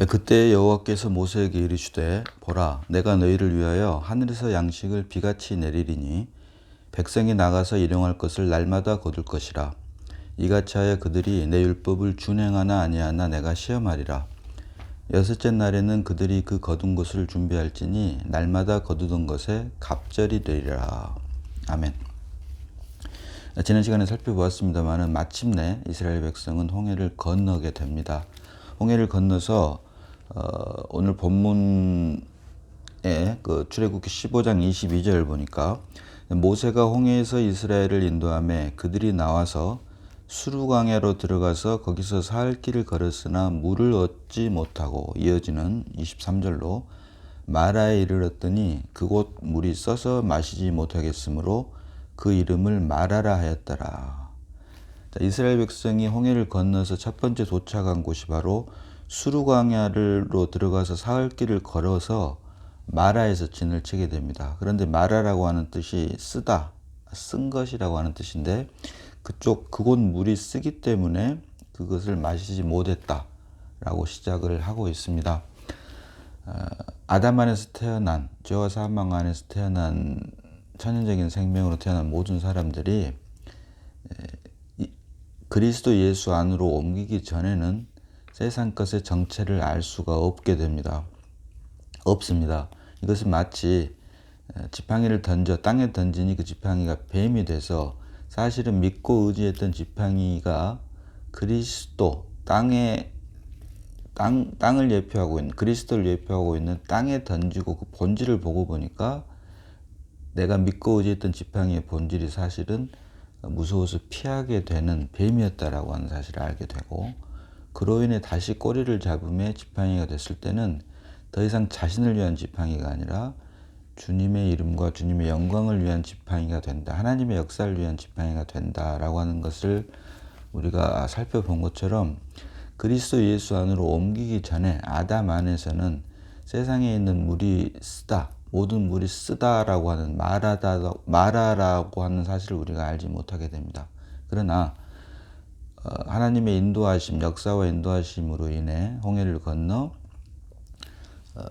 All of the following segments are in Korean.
예, 그때 여호와께서 모세에게 이르시되 보라 내가 너희를 위하여 하늘에서 양식을 비같이 내리리니 백성이 나가서 일용할 것을 날마다 거둘 것이라. 이같이 하여 그들이 내 율법을 준행하나 아니하나 내가 시험하리라. 여섯째 날에는 그들이 그 거둔 것을 준비할지니 날마다 거두던 것에 갑절이 되리라. 아멘. 지난 시간에 살펴보았습니다만은 마침내 이스라엘 백성은 홍해를 건너게 됩니다. 홍해를 건너서 어, 오늘 본문에 그 출애굽기 15장 22절 보니까 모세가 홍해에서 이스라엘을 인도함에 그들이 나와서 수루광야로 들어가서 거기서 사흘 길을 걸었으나 물을 얻지 못하고 이어지는 23절로 마라에 이르렀더니 그곳 물이 써서 마시지 못하겠으므로 그 이름을 마라라 하였더라. 자, 이스라엘 백성이 홍해를 건너서 첫 번째 도착한 곳이 바로 수루광야로 들어가서 사흘 길을 걸어서 마라에서 진을 치게 됩니다. 그런데 마라라고 하는 뜻이 쓰다, 쓴 것이라고 하는 뜻인데 그쪽 그곳 물이 쓰기 때문에 그것을 마시지 못했다라고 시작을 하고 있습니다. 어, 아담 안에서 태어난 죄와 사망 안에서 태어난 천연적인 생명으로 태어난 모든 사람들이 그리스도 예수 안으로 옮기기 전에는 세상 것의 정체를 알 수가 없게 됩니다. 없습니다. 이것은 마치 지팡이를 던져 땅에 던지니 그 지팡이가 뱀이 돼서 사실은 믿고 의지했던 지팡이가 그리스도 땅에 땅, 땅을 예표하고 있는 그리스도를 예표하고 있는 땅에 던지고 그 본질을 보고 보니까 내가 믿고 의지했던 지팡이의 본질이 사실은 무서워서 피하게 되는 뱀이었다라고 하는 사실을 알게 되고 그로 인해 다시 꼬리를 잡음에 지팡이가 됐을 때는 더 이상 자신을 위한 지팡이가 아니라 주님의 이름과 주님의 영광을 위한 지팡이가 된다. 하나님의 역사를 위한 지팡이가 된다라고 하는 것을 우리가 살펴본 것처럼 그리스도 예수 안으로 옮기기 전에 아담 안에서는 세상에 있는 물이 쓰다, 모든 물이 쓰다라고 하는 말하다, 말하라고 하는 사실을 우리가 알지 못하게 됩니다. 그러나 어, 하나님의 인도하심, 역사와 인도하심으로 인해 홍해를 건너 어,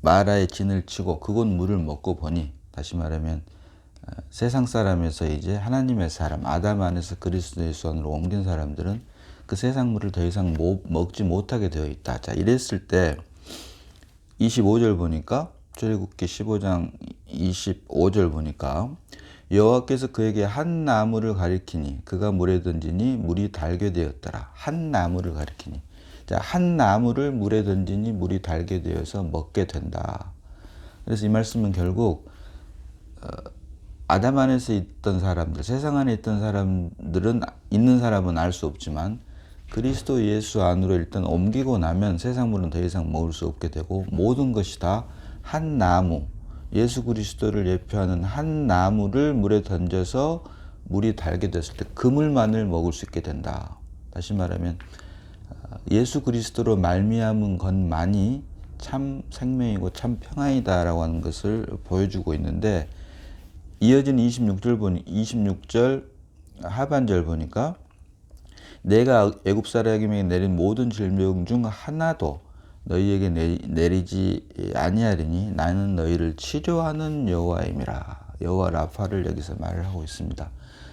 마라의 진을 치고 그곳 물을 먹고 보니 다시 말하면 어, 세상 사람에서 이제 하나님의 사람 아담 안에서 그리스도 예수 안으로 옮긴 사람들은 그 세상 물을 더 이상 못, 먹지 못하게 되어 있다. 자 이랬을 때 25절 보니까 출애굽기 15장 25절 보니까 여호와께서 그에게 한 나무를 가리키니 그가 물에 던지니 물이 달게 되었더라. 한 나무를 가리키니 자, 한 나무를 물에 던지니 물이 달게 되어서 먹게 된다. 그래서 이 말씀은 결국 어, 아담 안에서 있던 사람들, 세상 안에 있던 사람들은 있는 사람은 알 수 없지만 그리스도 예수 안으로 일단 옮기고 나면 세상 물은 더 이상 먹을 수 없게 되고 모든 것이 다 한 나무, 예수 그리스도를 예표하는 한 나무를 물에 던져서 물이 달게 됐을 때 그 물만을 먹을 수 있게 된다. 다시 말하면 예수 그리스도로 말미암은 것만이 참 생명이고 참 평안이다라고 하는 것을 보여주고 있는데 이어진 26절 보니 26절 하반절 보니까 내가 애굽 사람에게 내린 모든 질병 중 하나도 너희에게 내리, 지 아니하리니 나는 너희를 치료하는 여호와임이라 여호와 라파를 여기서 말을 하고 있습니다.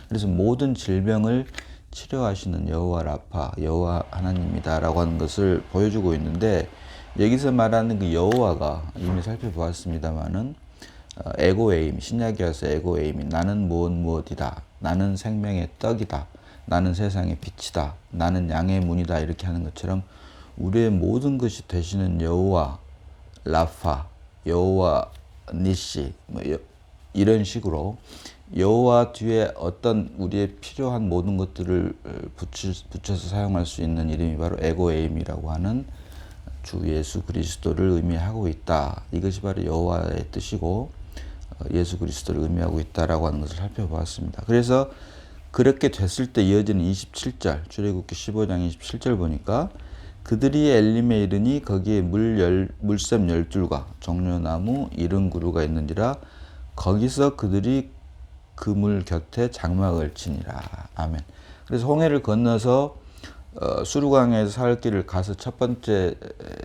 그래서 모든 질병을 치료하시는 여호와 라파 여호와 하나님이다라고 하는 것을 보여주고 있는데 여기서 말하는 그 여호와가 이미 살펴보았습니다만은 어, 에고에임 신약이어서 에고에임이 나는 무엇 무엇이다 나는 생명의 떡이다 나는 세상의 빛이다. 나는 양의 문이다. 이렇게 하는 것처럼 우리의 모든 것이 되시는 여호와 라파, 여호와 니시 뭐 이런 식으로 여호와 뒤에 어떤 우리의 필요한 모든 것들을 붙여, 붙여서 사용할 수 있는 이름이 바로 에고에임이라고 하는 주 예수 그리스도를 의미하고 있다. 이것이 바로 여호와의 뜻이고 어, 예수 그리스도를 의미하고 있다라고 하는 것을 살펴보았습니다. 그래서 그렇게 됐을 때 이어지는 27절 출애굽기 15장 27절 보니까 그들이 엘림에 이르니 거기에 물 열, 물샘 열둘과 정료나무 이른 구루가 있는지라 거기서 그들이 그 물 곁에 장막을 치니라 아멘. 그래서 홍해를 건너서 어, 수르강에서 사흘 길을 가서 첫 번째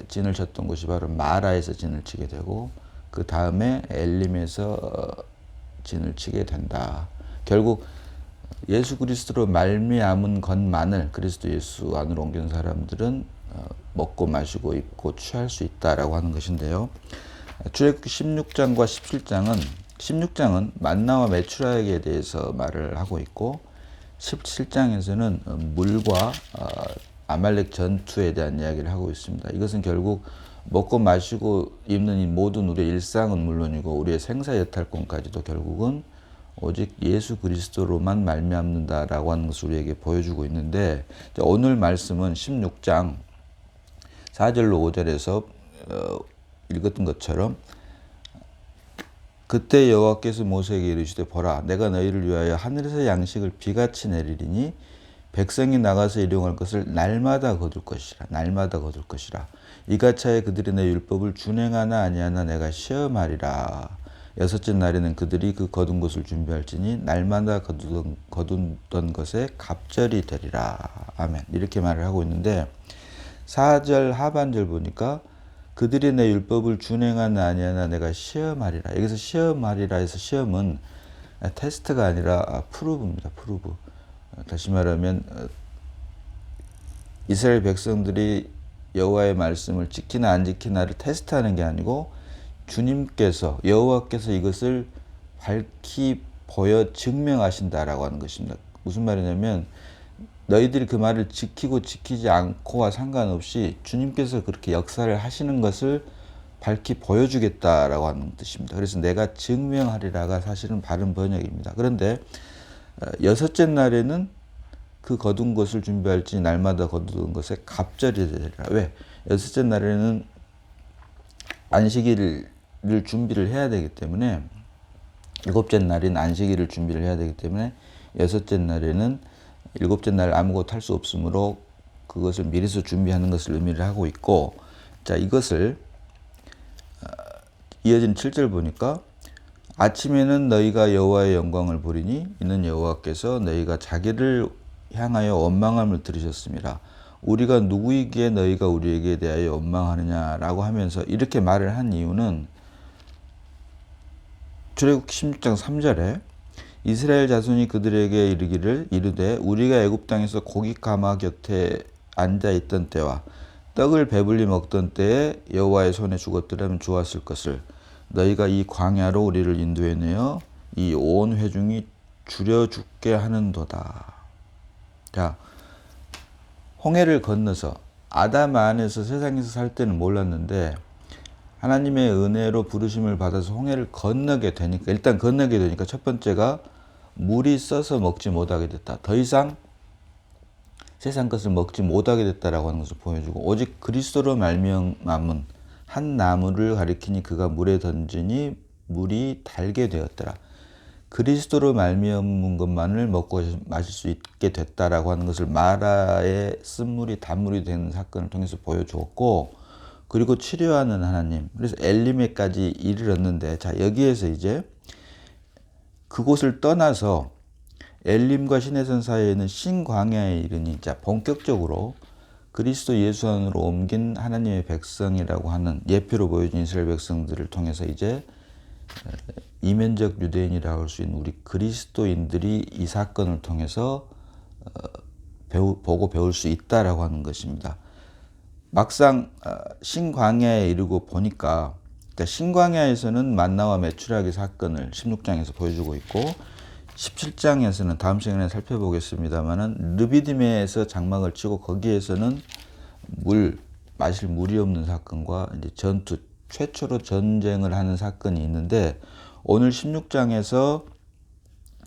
진을 쳤던 곳이 바로 마라에서 진을 치게 되고 그 다음에 엘림에서 어, 진을 치게 된다. 결국 예수 그리스도로 말미암은 것만을 그리스도 예수 안으로 옮긴 사람들은 어, 먹고 마시고 입고 취할 수 있다라고 하는 것인데요. 출애굽기 16장과 17장은 16장은 만나와 메추라에게 대해서 말을 하고 있고 17장에서는 물과 어, 아말렉 전투에 대한 이야기를 하고 있습니다. 이것은 결국 먹고 마시고 입는 이 모든 우리의 일상은 물론이고 우리의 생사 여탈권까지도 결국은 오직 예수 그리스도로만 말미암는다라고 하는 것을 우리에게 보여주고 있는데 오늘 말씀은 16장 4절로 5절에서 어, 읽었던 것처럼 그때 여호와께서 모세에게 이르시되 보라 내가 너희를 위하여 하늘에서 양식을 비같이 내리리니 백성이 나가서 일용할 것을 날마다 거둘 것이라 날마다 거둘 것이라. 이같이 그들이 내 율법을 준행하나 아니하나 내가 시험하리라. 여섯째 날에는 그들이 그 거둔 것을 준비할지니 날마다 거두던, 거둔던 것에 갑절이 되리라. 아멘. 이렇게 말을 하고 있는데 4절 하반절 보니까 그들이 내 율법을 준행하나 아니하나 내가 시험하리라. 여기서 시험하리라 해서 시험은 테스트가 아니라 프루브입니다. 프루브. 다시 말하면 어, 이스라엘 백성들이 여호와의 말씀을 지키나 안 지키나를 테스트하는 게 아니고 주님께서 여호와께서 이것을 밝히 보여 증명하신다라고 하는 것입니다. 무슨 말이냐면 너희들이 그 말을 지키고 지키지 않고와 상관없이 주님께서 그렇게 역사를 하시는 것을 밝히 보여주겠다라고 하는 뜻입니다. 그래서 내가 증명하리라가 사실은 바른 번역입니다. 그런데 어, 여섯째 날에는 그 거둔 것을 준비할지 날마다 거둔 것에 갑절이 되리라. 왜? 여섯째 날에는 안식일을 준비를 해야 되기 때문에 일곱째 날인 안식일을 준비를 해야 되기 때문에 여섯째 날에는 일곱째 날 아무것도 할 수 없으므로 그것을 미리서 준비하는 것을 의미를 하고 있고 자 이것을 어, 이어진 7절 보니까 아침에는 너희가 여호와의 영광을 보리니 이는 여호와께서 너희가 자기를 향하여 원망함을 들으셨습니다. 우리가 누구이기에 너희가 우리에게 대하여 원망하느냐라고 하면서 이렇게 말을 한 이유는 출애굽 16장 3절에 이스라엘 자손이 그들에게 이르기를 이르되 우리가 애굽 땅에서 고기 가마 곁에 앉아 있던 때와 떡을 배불리 먹던 때에 여호와의 손에 죽었더라면 좋았을 것을 너희가 이 광야로 우리를 인도해 내어 이 온 회중이 줄여 죽게 하는도다. 자, 홍해를 건너서 아담 안에서 세상에서 살 때는 몰랐는데 하나님의 은혜로 부르심을 받아서 홍해를 건너게 되니까 일단 건너게 되니까 첫 번째가 물이 써서 먹지 못하게 됐다. 더 이상 세상 것을 먹지 못하게 됐다라고 하는 것을 보여주고 오직 그리스도로 말미암은 한 나무를 가리키니 그가 물에 던지니 물이 달게 되었더라. 그리스도로 말미암은 것만을 먹고 마실 수 있게 됐다라고 하는 것을 마라의 쓴물이 단물이 되는 사건을 통해서 보여주었고 그리고 치료하는 하나님 그래서 엘리메까지 이르렀는데 자 여기에서 이제 그곳을 떠나서 엘림과 시내산 사이에는 신광야에 이르니 자 본격적으로 그리스도 예수 안으로 옮긴 하나님의 백성이라고 하는 예표로 보여준 이스라엘 백성들을 통해서 이제 이면적 유대인이라고 할 수 있는 우리 그리스도인들이 이 사건을 통해서 어, 배우, 보고 배울 수 있다라고 하는 것입니다. 막상 어, 신광야에 이르고 보니까 그러니까 신광야에서는 만나와 메추라기 사건을 16장에서 보여주고 있고 17장에서는 다음 시간에 살펴보겠습니다만은 르비딤에서 장막을 치고 거기에서는 물 마실 물이 없는 사건과 이제 전투 최초로 전쟁을 하는 사건이 있는데 오늘 16장에서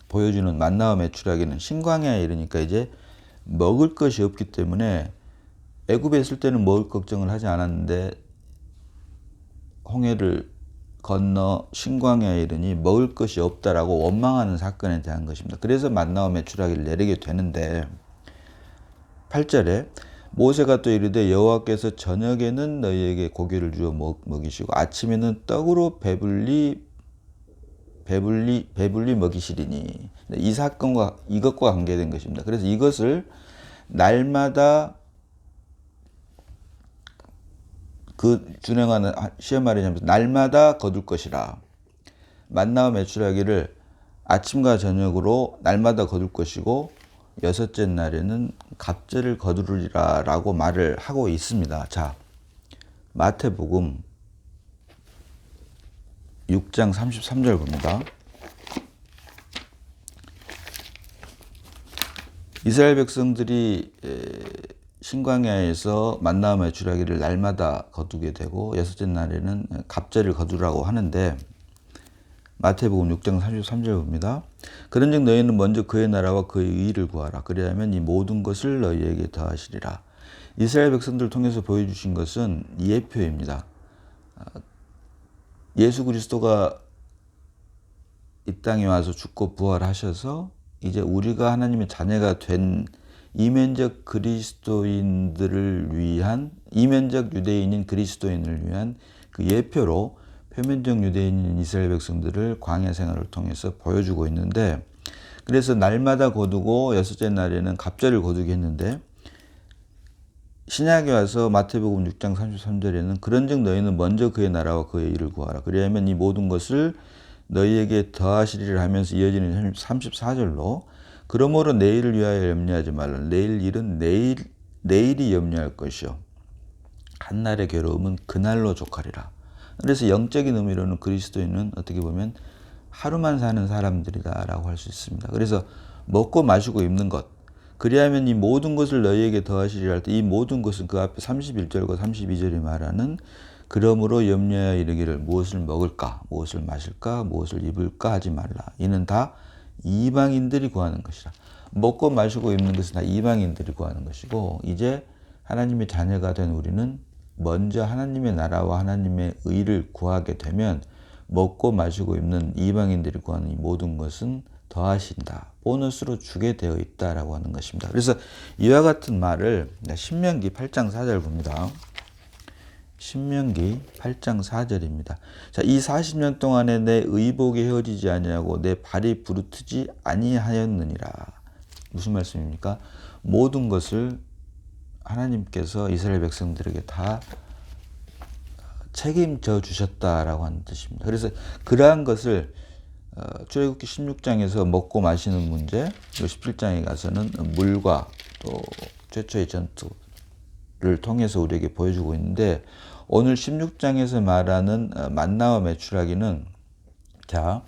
보여주는 만나와 메추라기는 신광야에 이르니까 이제 먹을 것이 없기 때문에 애굽에 있을 때는 먹을 걱정을 하지 않았는데 홍해를 건너 신광야에 이르니 먹을 것이 없다라고 원망하는 사건에 대한 것입니다. 그래서 만나와 매출하기를 내리게 되는데 8절에 모세가 또 이르되 여호와께서 저녁에는 너희에게 고기를 주어 먹, 먹이시고 아침에는 떡으로 배불리 배불리 배불리 먹이시리니 이 사건과 이것과 관계된 것입니다. 그래서 이것을 날마다 그 준행하는 시험 말이냐면 날마다 거둘 것이라 만나와 매출하기를 아침과 저녁으로 날마다 거둘 것이고 여섯째 날에는 갑절을 거두리라 라고 말을 하고 있습니다. 자, 마태복음 6장 33절 봅니다. 이스라엘 백성들이 신광야에서 만나와 매출하기를 날마다 거두게 되고 여섯째 날에는 갑절을 거두라고 하는데 마태복음 6장 33절 봅니다. 그런즉 너희는 먼저 그의 나라와 그의 의를 구하라. 그리하면 이 모든 것을 너희에게 더하시리라. 이스라엘 백성들을 통해서 보여주신 것은 예표입니다. 예수 그리스도가 이 땅에 와서 죽고 부활하셔서 이제 우리가 하나님의 자녀가 된 이면적 그리스도인들을 위한 이면적 유대인인 그리스도인을 위한 그 예표로 표면적 유대인인 이스라엘 백성들을 광야 생활을 통해서 보여주고 있는데 그래서 날마다 거두고 여섯째 날에는 갑절을 거두게 했는데 신약에 와서 마태복음 6장 33절에는 그런즉 너희는 먼저 그의 나라와 그의 일을 구하라. 그리하면 이 모든 것을 너희에게 더하시리라 하면서 이어지는 34절로 그러므로 내일을 위하여 염려하지 말라 내일 일은 내일 내일이 염려할 것이요 한날의 괴로움은 그날로 족하리라 그래서 영적인 의미로는 그리스도인은 어떻게 보면 하루만 사는 사람들이다라고 할 수 있습니다. 그래서 먹고 마시고 입는 것. 그리하면 이 모든 것을 너희에게 더하시리라 할 때 이 모든 것은 그 앞에 31절과 32절이 말하는 그러므로 염려하여 이르기를 무엇을 먹을까, 무엇을 마실까, 무엇을 입을까 하지 말라. 이는 다 이방인들이 구하는 것이라. 먹고 마시고 입는 것은 다 이방인들이 구하는 것이고 이제 하나님의 자녀가 된 우리는 먼저 하나님의 나라와 하나님의 의를 구하게 되면 먹고 마시고 입는 이방인들이 구하는 이 모든 것은 더하신다. 보너스로 주게 되어 있다라고 하는 것입니다. 그래서 이와 같은 말을 신명기 8장 4절 봅니다. 신명기 8장 4절입니다. 자, 이 40년 동안에 내 의복이 헤어지지 아니하고 내 발이 부르트지 아니하였느니라. 무슨 말씀입니까? 모든 것을 하나님께서 이스라엘 백성들에게 다 책임져 주셨다라고 하는 뜻입니다. 그래서 그러한 것을 어, 출애굽기 16장에서 먹고 마시는 문제, 17장에 가서는 물과 또 최초의 전투를 통해서 우리에게 보여주고 있는데 오늘 16장에서 말하는 어, 만나와 매출하기는 자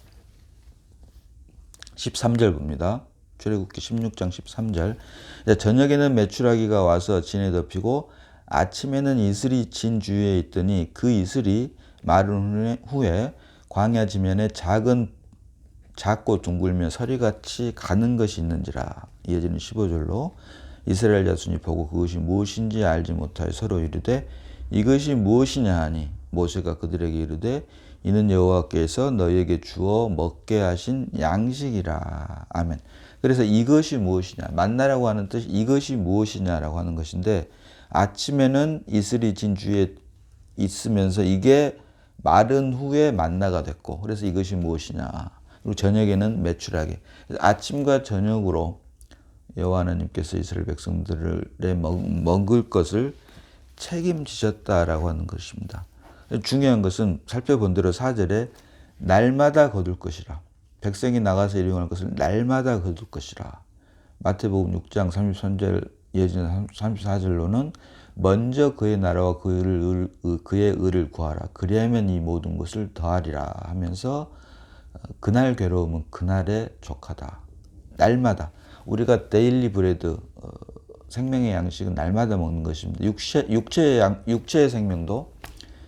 13절 봅니다. 출애굽기 16장 13절. 저녁에는 메추라기가 와서 진에 덮이고 아침에는 이슬이 진 주위에 있더니 그 이슬이 마른 후에 광야 지면에 작은 작고 둥글며 서리같이 가는 것이 있는지라 이어지는 15절로 이스라엘 자손이 보고 그것이 무엇인지 알지 못하여 서로 이르되 이것이 무엇이냐 하니 모세가 그들에게 이르되 이는 여호와께서 너희에게 주어 먹게 하신 양식이라. 아멘. 그래서 이것이 무엇이냐? 만나라고 하는 뜻이 이것이 무엇이냐라고 하는 것인데 아침에는 이슬이 진 주에 있으면서 이게 마른 후에 만나가 됐고 그래서 이것이 무엇이냐? 그리고 저녁에는 매출하게. 아침과 저녁으로 여호와 하나님께서 이스라엘 백성들의 먹을 것을 책임지셨다라고 하는 것입니다. 중요한 것은 살펴본 대로 사절에 날마다 거둘 것이라. 백성이 나가서 일용할 것을 날마다 거둘 것이라. 마태복음 6장 33절 이어지는 34절로는 먼저 그의 나라와 그의, 그의 의를 구하라. 그리하면 이 모든 것을 더하리라 하면서 어, 그날 괴로움은 그날에 족하다. 날마다. 우리가 데일리 브레드, 어, 생명의 양식은 날마다 먹는 것입니다. 육체, 육체의, 양, 육체의 생명도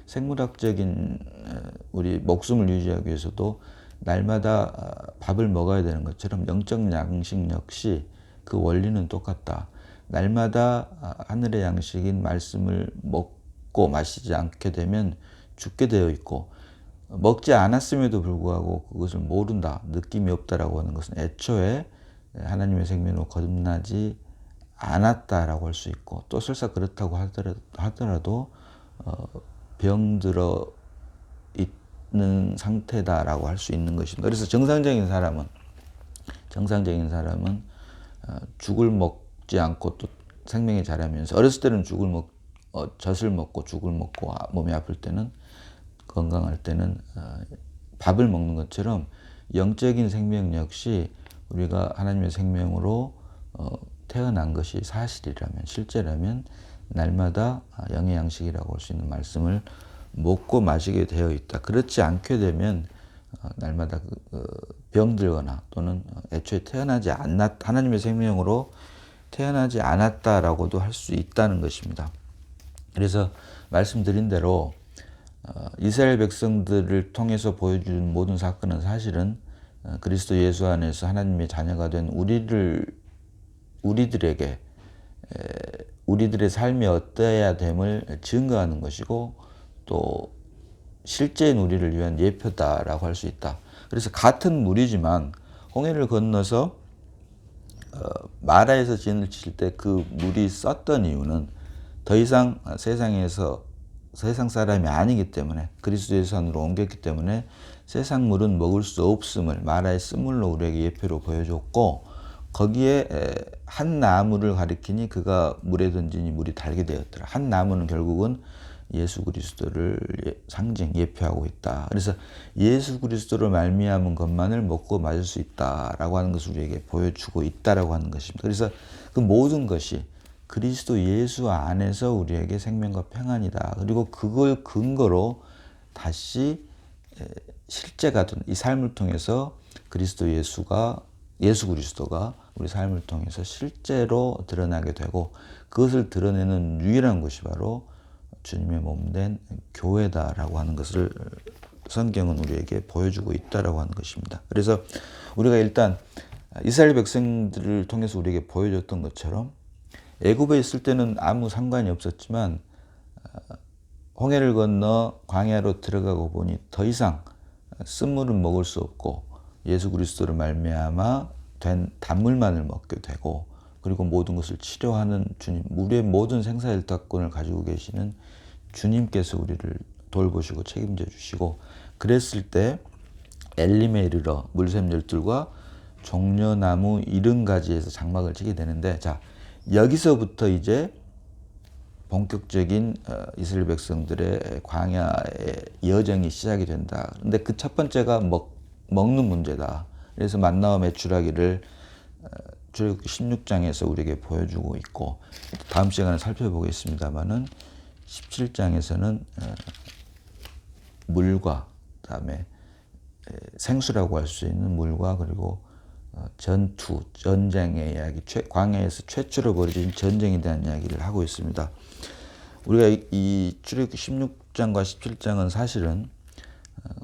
생물학적인 어, 우리 목숨을 유지하기 위해서도 날마다 어, 밥을 먹어야 되는 것처럼 영적 양식 역시 그 원리는 똑같다. 날마다 어, 하늘의 양식인 말씀을 먹고 마시지 않게 되면 죽게 되어 있고 먹지 않았음에도 불구하고 그것을 모른다, 느낌이 없다라고 하는 것은 애초에 하나님의 생명으로 거듭나지 않았다라고 할 수 있고 또 설사 그렇다고 하더라도, 어, 병들어 있는 상태다라고 할 수 있는 것입니다. 그래서 정상적인 사람은 정상적인 사람은 어, 죽을 먹지 않고 또 생명이 자라면서 어렸을 때는 죽을 먹 어, 젖을 먹고 죽을 먹고 아, 몸이 아플 때는 건강할 때는 어, 밥을 먹는 것처럼 영적인 생명 역시 우리가 하나님의 생명으로 어, 태어난 것이 사실이라면 실제라면 날마다 아, 영의 양식이라고 할 수 있는 말씀을 먹고 마시게 되어 있다. 그렇지 않게 되면 어, 날마다 그, 어, 병들거나 또는 어, 애초에 태어나지 않았 하나님의 생명으로 태어나지 않았다라고도 할 수 있다는 것입니다. 그래서 말씀드린 대로 어, 이스라엘 백성들을 통해서 보여준 모든 사건은 사실은 어, 그리스도 예수 안에서 하나님의 자녀가 된 우리를 우리들에게 에, 우리들의 삶이 어떠해야 됨을 증거하는 것이고 또 실제인 우리를 위한 예표다라고 할 수 있다. 그래서 같은 물이지만 홍해를 건너서 어, 마라에서 진을 칠 때 그 물이 썼던 이유는 더 이상 세상에서 세상 사람이 아니기 때문에 그리스도의 산으로 옮겼기 때문에 세상 물은 먹을 수 없음을 마라의 쓴물로 우리에게 예표로 보여줬고 거기에 에, 한 나무를 가리키니 그가 물에 던지니 물이 달게 되었더라. 한 나무는 결국은 예수 그리스도를 예- 상징 예표하고 있다. 그래서 예수 그리스도를 말미암은 것만을 먹고 마실 수 있다라고 하는 것을 우리에게 보여주고 있다라고 하는 것입니다. 그래서 그 모든 것이 그리스도 예수 안에서 우리에게 생명과 평안이다. 그리고 그걸 근거로 다시 에, 실제가 된 이 삶을 통해서 그리스도 예수가 예수 그리스도가 우리 삶을 통해서 실제로 드러나게 되고 그것을 드러내는 유일한 곳이 바로 주님의 몸 된 교회다라고 하는 것을 성경은 우리에게 보여주고 있다라고 하는 것입니다. 그래서 우리가 일단 이스라엘 백성들을 통해서 우리에게 보여줬던 것처럼 애굽에 있을 때는 아무 상관이 없었지만 어, 홍해를 건너 광야로 들어가고 보니 더 이상 쓴물은 먹을 수 없고 예수 그리스도를 말미암아 된 단물만을 먹게 되고 그리고 모든 것을 치료하는 주님, 우리의 모든 생사일탁권을 가지고 계시는 주님께서 우리를 돌보시고 책임져 주시고 그랬을 때 엘림에 이르러 물샘 열둘과 종려나무 이른 가지에서 장막을 치게 되는데 자 여기서부터 이제 본격적인 어, 이스라엘 백성들의 광야의 여정이 시작이 된다. 근데 그 첫 번째가 먹, 먹는 문제다. 그래서 만나와 메추라기를 어, 출애굽기 16장에서 우리에게 보여주고 있고 다음 시간에 살펴보겠습니다만은 17장에서는 어, 물과 그다음에 에, 생수라고 할 수 있는 물과 그리고 어, 전투, 전쟁의 이야기, 최, 광야에서 최초로 벌어진 전쟁에 대한 이야기를 하고 있습니다. 우리가 이, 이 출애굽기 16장과 17장은 사실은 어,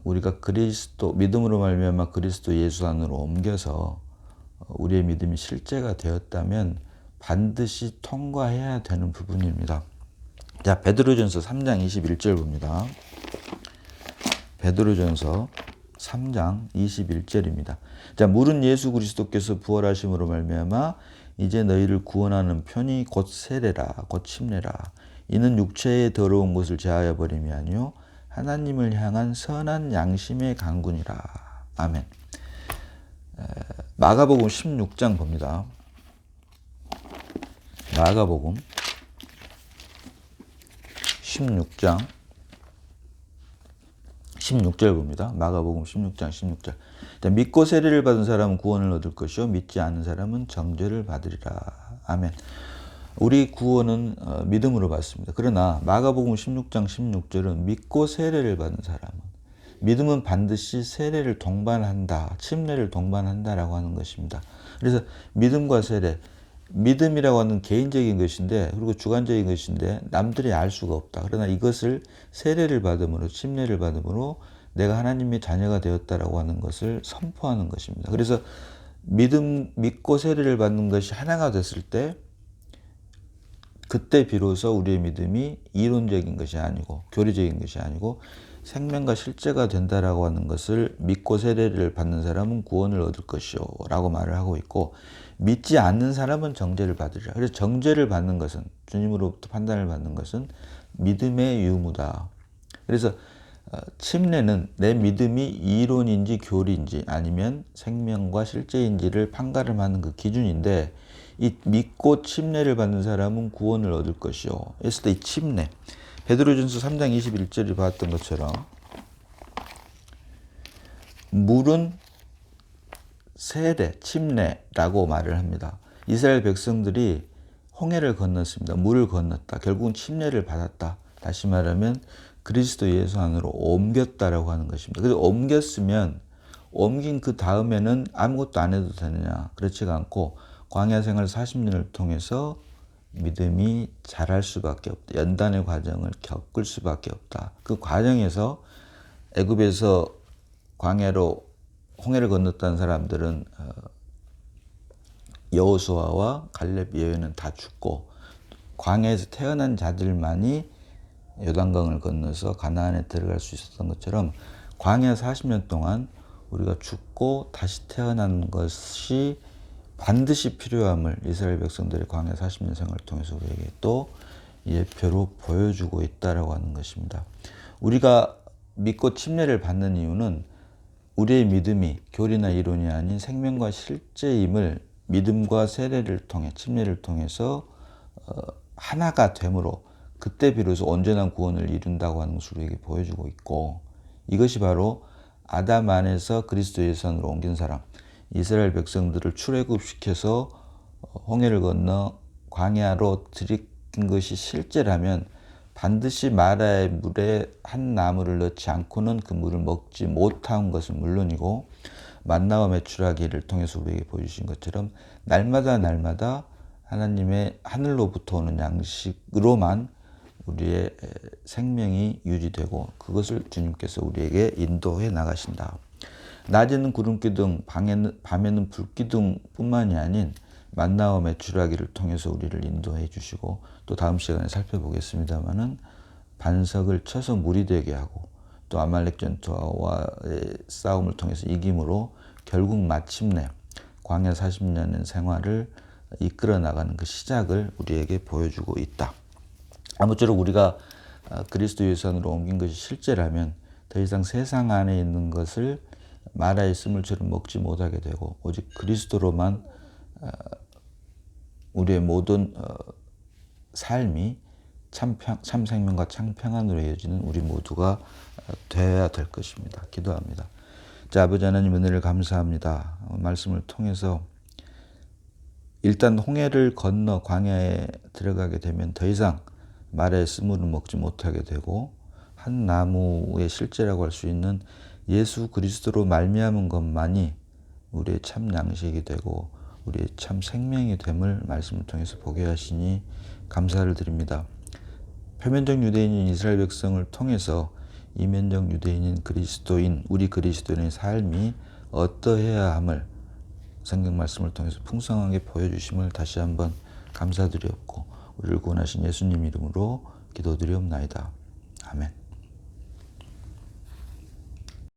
우리가 그리스도 믿음으로 말미암아 그리스도 예수 안으로 옮겨서 어, 우리의 믿음이 실제가 되었다면 반드시 통과해야 되는 부분입니다. 자, 베드로전서 3장 21절 봅니다. 베드로전서 3장 21절입니다. 자, 물은 예수 그리스도께서 부활하심으로 말미암아 이제 너희를 구원하는 편이 곧 세례라 곧 침례라 이는 육체의 더러운 것을 제하여 버림이 아니요 하나님을 향한 선한 양심의 강군이라. 아멘. 에, 마가복음 16장 봅니다. 마가복음 16장 16절 봅니다. 마가복음 16장 16절. 자, 믿고 세례를 받은 사람은 구원을 얻을 것이요 믿지 않는 사람은 정죄를 받으리라. 아멘. 우리 구원은 어, 믿음으로 받습니다. 그러나 마가복음 16장 16절은 믿고 세례를 받은 사람은 믿음은 반드시 세례를 동반한다. 침례를 동반한다라고 하는 것입니다. 그래서 믿음과 세례 믿음이라고 하는 개인적인 것인데 그리고 주관적인 것인데 남들이 알 수가 없다. 그러나 이것을 세례를 받음으로 침례를 받음으로 내가 하나님의 자녀가 되었다라고 하는 것을 선포하는 것입니다. 그래서 믿음 믿고 세례를 받는 것이 하나가 됐을 때 그때 비로소 우리의 믿음이 이론적인 것이 아니고 교리적인 것이 아니고 생명과 실제가 된다라고 하는 것을 믿고 세례를 받는 사람은 구원을 얻을 것이요라고 말을 하고 있고 믿지 않는 사람은 정죄를 받으리라. 그래서 정죄를 받는 것은 주님으로부터 판단을 받는 것은 믿음의 유무다. 그래서 어, 침례는 내 믿음이 이론인지 교리인지 아니면 생명과 실제인지를 판가름하는 그 기준인데 이 믿고 침례를 받는 사람은 구원을 얻을 것이요. 했을 때 이 침례. 베드로전서 3장 21절이 봤던 것처럼 물은 세례, 침례라고 말을 합니다. 이스라엘 백성들이 홍해를 건넜습니다. 물을 건넜다. 결국은 침례를 받았다. 다시 말하면 그리스도 예수 안으로 옮겼다라고 하는 것입니다. 그래서 옮겼으면 옮긴 그 다음에는 아무것도 안 해도 되느냐? 그렇지가 않고 광야 생활 40년을 통해서 믿음이 자랄 수밖에 없다. 연단의 과정을 겪을 수밖에 없다. 그 과정에서 애굽에서 광야로 홍해를 건넜다는 사람들은 어, 여호수아와 갈렙 예외는 다 죽고 광야에서 태어난 자들만이 요단강을 건너서 가나안에 들어갈 수 있었던 것처럼 광야 40년 동안 우리가 죽고 다시 태어난 것이 반드시 필요함을 이스라엘 백성들의 광야 40년 생활을 통해서 우리에게 또 예표로 보여주고 있다라고 하는 것입니다. 우리가 믿고 침례를 받는 이유는 우리의 믿음이 교리나 이론이 아닌 생명과 실제임을 믿음과 세례를 통해 침례를 통해서 어, 하나가 되므로 그때 비로소 온전한 구원을 이룬다고 하는 것을 우리에게 보여주고 있고 이것이 바로 아담 안에서 그리스도 예산으로 옮긴 사람 이스라엘 백성들을 출애굽시켜서 어, 홍해를 건너 광야로 들이킨 것이 실제라면 반드시 마라의 물에 한 나무를 넣지 않고는 그 물을 먹지 못한 것은 물론이고 만나와 메추라기를 통해서 우리에게 보여주신 것처럼 날마다 날마다 하나님의 하늘로부터 오는 양식으로만 우리의 생명이 유지되고 그것을 주님께서 우리에게 인도해 나가신다. 낮에는 구름기둥, 방에는, 밤에는 불기둥뿐만이 아닌 만나와 메추라기를 통해서 우리를 인도해 주시고 또 다음 시간에 살펴보겠습니다만은 반석을 쳐서 물이 되게 하고 또 아말렉 전투와의 싸움을 통해서 이김으로 결국 마침내 광야 40년의 생활을 이끌어 나가는 그 시작을 우리에게 보여주고 있다. 아무쪼록 우리가 아, 그리스도 예산으로 옮긴 것이 실제라면 더 이상 세상 안에 있는 것을 마라의 스물처럼 먹지 못하게 되고 오직 그리스도로만 아, 우리의 모든 어, 삶이 참, 생명과 참 평안으로 이어지는 우리 모두가 어, 되어야 될 것입니다. 기도합니다. 자, 아버지 하나님 은혜를 감사합니다. 어, 말씀을 통해서 일단 홍해를 건너 광야에 들어가게 되면 더 이상 말의 스물을 먹지 못하게 되고 한 나무의 실제라고 할 수 있는 예수 그리스도로 말미암은 것만이 우리의 참 양식이 되고 우리의 참 생명이 됨을 말씀을 통해서 보게 하시니 감사를 드립니다. 표면적 유대인인 이스라엘 백성을 통해서 이면적 유대인인 그리스도인 우리 그리스도인의 삶이 어떠해야 함을 성경 말씀을 통해서 풍성하게 보여주심을 다시 한번 감사드리옵고 우리를 구원하신 예수님 이름으로 기도드리옵나이다. 아멘.